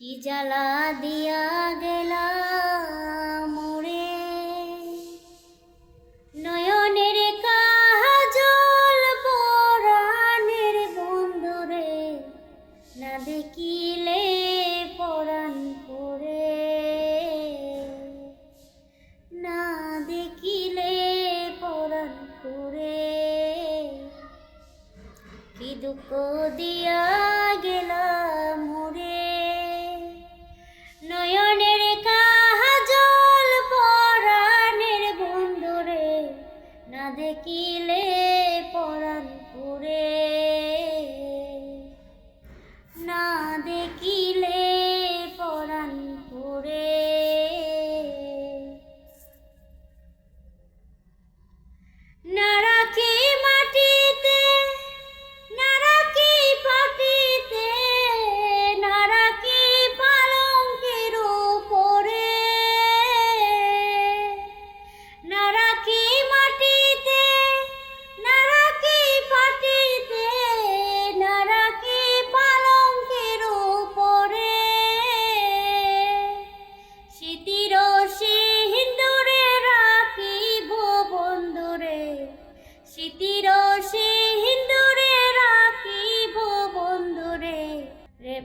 কি জ্বালা দিয়া গেলা মোরে নয়নের কাজল পরাণের বন্ধুরে না দেখিলে পরাণ পরে না দেখিলে পরাণ পরে কি দুঃখ দিয়া গেলা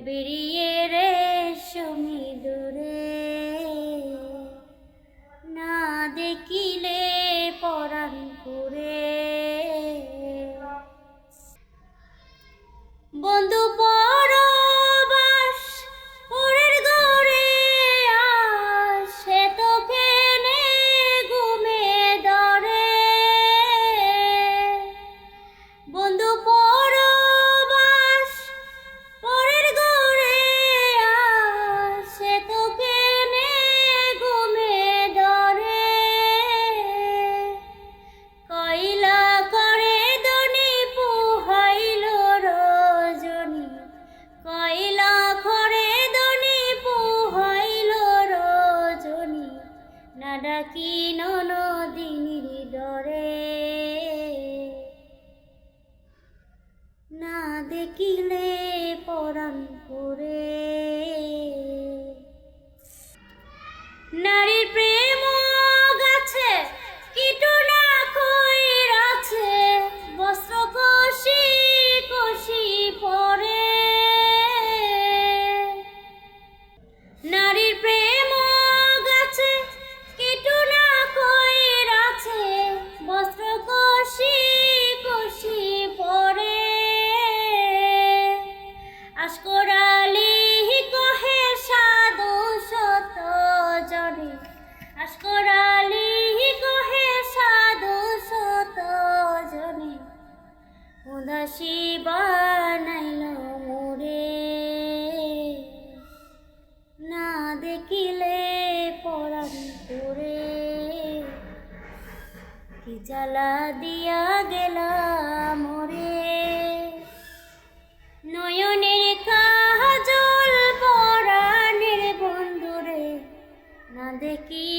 বেরিয়ে রে সমীদুরে। না দেখিলে না ডাকি নদিনীর ডরে না দেখিলে পরাণ পুরে ভাস্করালি কহে সাধু শত জনে। উদাসী বানাইল মোরে। না দেখিলে পরাণ করে কি জ্বালা দিয়া গেলা মোরে। নয়নের কাজল পরাণের বন্ধুরে। না দেখি